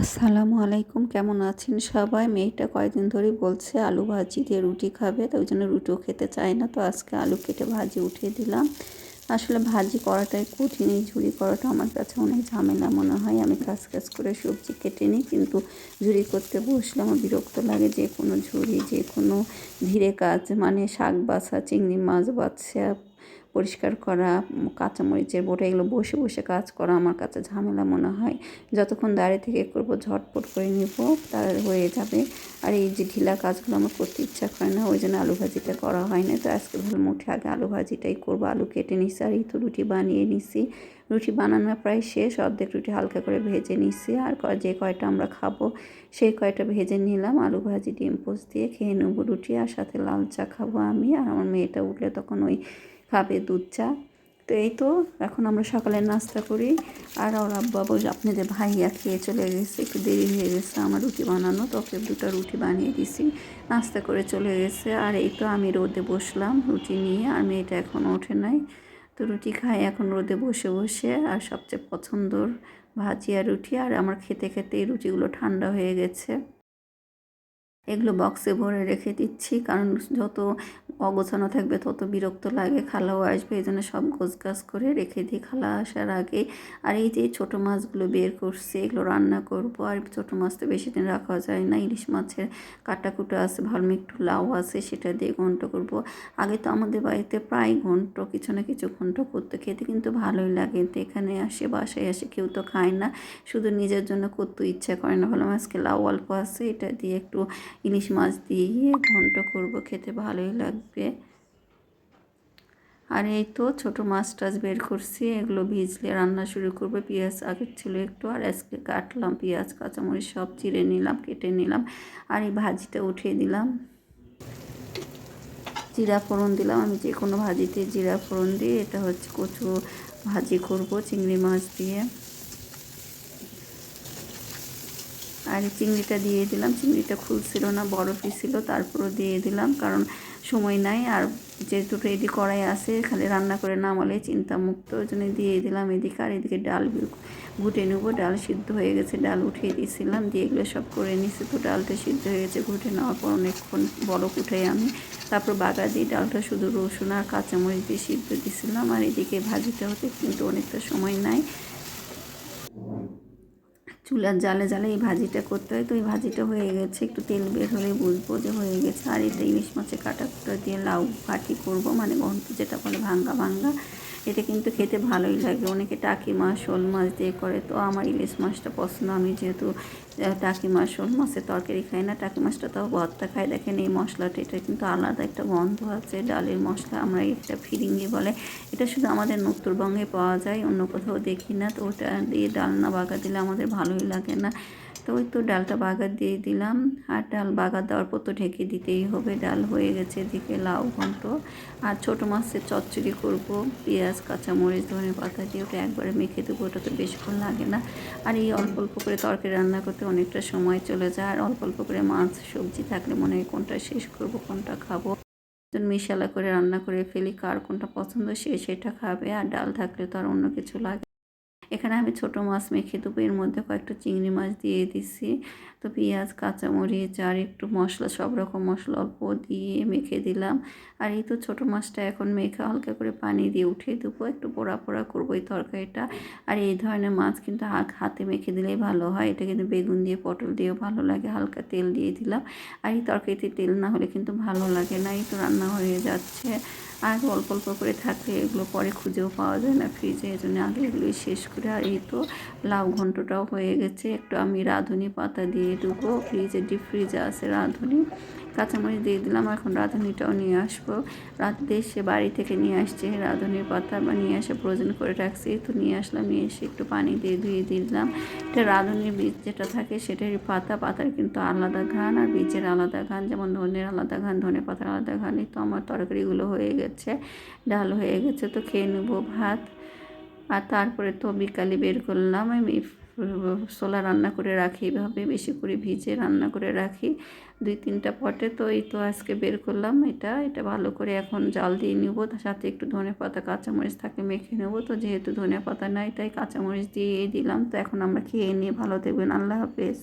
আসসালামু আলাইকুম, কেমন আছেন সবাই? মেয়েটা কয়েকদিন ধরেই বলছে আলু ভাজি দিয়ে রুটি খাবে তো ওই জন্য রুটিও খেতে চায় না। তো আজকে আলু কেটে ভাজি উঠিয়ে দিলাম। আসলে ভাজি করাটাই কঠিন, এই ঝুড়ি করাটা আমার কাছে অনেক ঝামেলা মনে হয়। আমি কাজ কাজ করে সবজি কেটে নিই, কিন্তু ঝুড়ি করতে বসলে আমার বিরক্ত লাগে। যে কোনো ঝুড়ি, যে কোনো ধীরে কাজ মানে শাক বাছা, চিংড়ি মাছ বাছা পরিষ্কার করা, কাঁচামরিচের বোটা, এগুলো বসে বসে কাজ করা আমার কাছে ঝামেলা মনে হয়। যতক্ষণ দাঁড়িয়ে থেকে করব, ঝটপট করে নিব তার হয়ে যাবে। আর এই যে ঢিলা কাজগুলো আমার করতে ইচ্ছা করে না, ওই জন্য আলু ভাজিটা করা হয় না। তো আজকে ভালো মুঠে আগে আলু ভাজিটাই করব। আলু কেটে নিছি, আর এই তো রুটি বানিয়ে নিছি। রুটি বানানো প্রায় শেষ, অর্ধেক রুটি হালকা করে ভেজে নিছি। আর যে কয়টা আমরা খাব, সেই কয়টা ভেজে নিলাম। আলু ভাজি, ডিম পোস্ট দিয়ে খেয়ে নেব রুটি, আর সাথে লাল চা খাব আমি। আর আমার মেয়েটা উঠলে তখন ওই খাবে দুধ চা। তো এই তো, এখন আমরা সকালে নাস্তা করি। আর ওর আব্বা বল আপনাদের ভাইয়া খেয়ে চলে গেছে, একটু দেরি হয়ে গেছে আমার রুটি বানানো তোকে দুটো রুটি বানিয়ে দিছি। নাস্তা করে চলে গেছে। আর এই তো আমি রোদে বসলাম রুটি নিয়ে, আর মেয়েটা এখন ওঠে নাই। তো রুটি খাই এখন রোদে বসে বসে। আর সবচেয়ে পছন্দর ভাজি আর রুটি, আর আমার খেতে খেতে এই রুটিগুলো ঠান্ডা হয়ে গেছে। এগুলো বক্সে ভরে রেখে দিচ্ছি। কারণ যত অগোছানো থাকবে, তত বিরক্ত লাগে, খালাও আসবে এই জন্য সব গাছ করে রেখে দিই খালা আসার আগে। আর এই যে ছোটো মাছগুলো বের করছে, এগুলো রান্না করব। আর ছোটো মাছ তো বেশি দিন রাখা যায় না। ইলিশ মাছের কাটাকুটা আছে, ভালো একটু লাউ আছে, সেটা দিয়ে ঘন্ট করব। আগে তো আমাদের বাড়িতে প্রায় ঘন্ট, কিছু না কিছু ঘন্ট করতে। খেতে কিন্তু ভালোই লাগে। তো এখানে আসে, বাসায় আসে, কেউ তো খায় না। শুধু নিজের জন্য করতে ইচ্ছা করে না। ভালো আজকে লাউ অল্প আছে, এটা দিয়ে একটু ইলিশ মাছ দিয়ে ঘন্ট করব, খেতে ভালোই লাগবে। আর এই তো ছোটো মাছ টাছ বের করছি, এগুলো ভিজলে রান্না শুরু করব। পেঁয়াজ আগের ছিল একটু আর আজকে কাটলাম, পেঁয়াজ, কাঁচামরিচ সব চিড়ে নিলাম, কেটে নিলাম আর এই ভাজিটা উঠিয়ে দিলাম। জিরা ফোড়ন দিলাম, আমি যে কোনো ভাজিতে জিরা ফোড়ন দিয়ে এটা হচ্ছে কচু ভাজি করব চিংড়ি মাছ দিয়ে। আর চিংড়িটা দিয়ে দিলাম। চিংড়িটা খুলছিল না, বরফই ছিল, তারপরও দিয়ে দিলাম, কারণ সময় নাই। আর যেহেতু রেডি করাই আছে, খালি রান্না করে নামালে চিন্তামুক্ত। ওই জন্য দিয়ে দিলাম এদিকে। আর এদিকে ডাল ঘুটে নেব। ডাল সিদ্ধ হয়ে গেছে, ডাল উঠিয়ে দিয়েছিলাম। দিয়ে এগুলো সব করে নিছি তো ডালটা সিদ্ধ হয়ে গেছে ঘুটে নেওয়ার পর অনেকক্ষণ বরফ উঠে আমি তারপর বাগা দিয়ে ডালটা শুধু রসুন আর কাঁচামরিচ দিয়ে সিদ্ধ দিয়েছিলাম আর এদিকে ভাজিতে হতে কিন্তু অনেকটা সময় নাই। চুলার জালে জালে এই ভাজিটা করতে হয়। তো এই ভাজিটা হয়ে গেছে, একটু তেল বের হলে বুঝব যে হয়ে গেছে। আর এটা ইলিশ মাছের কাটা কুটা দিয়ে লাউ ফাটি করব মানে বন্ধু যেটা বলে ভাঙ্গা ভাঙ্গা। এটা কিন্তু খেতে ভালোই লাগে। অনেকে টাকি মাছ, শোল মাছ দিয়ে করে। তো আমার ইলিশ মাছটা পছন্দ। আমি যেহেতু টাকি মাছ, শোল মাছের তরকারি খাই না, টাকি মাছটা তাও ভর্তা খাই। দেখেন এই মশলাটা, এটা কিন্তু আলাদা একটা গন্ধ আছে। ডালের মশলা আমরা এটা ফিরিঙ্গি বলে। এটা শুধু আমাদের উত্তরবঙ্গে পাওয়া যায়, অন্য কোথাও দেখি না। তো ওটা দিয়ে ডালনা বাগা দিলে আমাদের ভালোই লাগে না। তো ওই তো ডালটা বাগার দিয়ে দিলাম। আর ডাল বাগার দেওয়ার পর তো ঢেকে দিতেই হবে। ডাল হয়ে গেছে এদিকে লাউ ঘন্ট। আর ছোটো মাছের চচ্চড়ি করব। পেঁয়াজ, কাঁচামরিচ ধনে পাতা দিয়ে ওটা একবারে মেখে দেবো। ওটা তো বেশিক্ষণ লাগে না। আর এই অল্প অল্প করে তরকারি রান্না করতে অনেকটা সময় চলে যায়। আর অল্প অল্প করে মাছ, সবজি থাকলে মনে হয় কোনটা শেষ করব, কোনটা খাব। মিশালা করে রান্না করে ফেলি। কার কোনটা পছন্দ সে সেটা খাবে। আর ডাল থাকলে তো আর অন্য কিছু লাগে এখানে আমি ছোট মাছ মেখে দেবো। এর মধ্যে কয়েকটা চিংড়ি মাছ দিয়ে দিছি। তো পেঁয়াজ, কাঁচামরিচ আর একটু মশলা, সব রকম মশলা অল্প দিয়ে মেখে দিলাম। আর এই তো ছোটো মাছটা এখন মেখে হালকা করে পানি দিয়ে উঠিয়ে দেবো। একটু পোড়া পোড়া করব এই তরকারিটা। আর এই ধরনের মাছ কিন্তু হাতে মেখে দিলেই ভালো হয়। এটা কিন্তু বেগুন দিয়ে, পটল দিয়েও ভালো লাগে। হালকা তেল দিয়ে দিলাম। আর এই তরকারিতে তেল না হলে কিন্তু ভালো লাগে না। এই তো রান্না হয়ে যাচ্ছে। আর অল্প অল্প করে থাকলে এগুলো পরে খুঁজেও পাওয়া যায় না ফ্রিজে। এই জন্য আগে এগুলোই শেষ আর এই তো লাউ ঘন্টটাও হয়ে গেছে। একটু আমি রাঁধুনি পাতা দিয়ে দেবো। ফ্রিজে ডিপ ফ্রিজে আছে রাঁধুনি। কাঁচামরিচ দিয়ে দিলাম। এখন রাঁধুনিটাও নিয়ে আসব। রাতে এসে বাড়ি থেকে নিয়ে আসছে। রাঁধুনির পাতা বা নিয়ে আসে প্রয়োজন করে রাখছি। তো নিয়ে আসলাম। নিয়ে এসে একটু পানি দিয়ে ধুয়ে দিলাম। এটা রাঁধুনির বীজ যেটা থাকে সেটারই পাতা, পাতার কিন্তু আলাদা ঘান আর বীজের আলাদা ঘান যেমন ধনের আলাদা ঘান ধনে পাতার আলাদা ঘান এই তো আমার তরকারিগুলো হয়ে গেছে, ডাল হয়ে গেছে। তো খেয়ে নেব ভাত। আর তারপরে তো বিকালে বের করলাম। আমি ছোলা রান্না করে রাখি, এভাবে বেশি করে ভিজে রান্না করে রাখি। দুই তিনটা পটে তো এই তো আজকে বের করলাম এটা। এটা ভালো করে এখন জাল দিয়ে নেব, তার সাথে একটু ধনে পাতা, কাঁচামরিচ থাকে মেখে নেব। তো যেহেতু ধনে পাতা নাই, তাই কাঁচামরিচ দিয়ে দিলাম। তো এখন আমরা খেয়ে নিয়ে ভালো থাকবেন। আল্লাহ হাফেজ।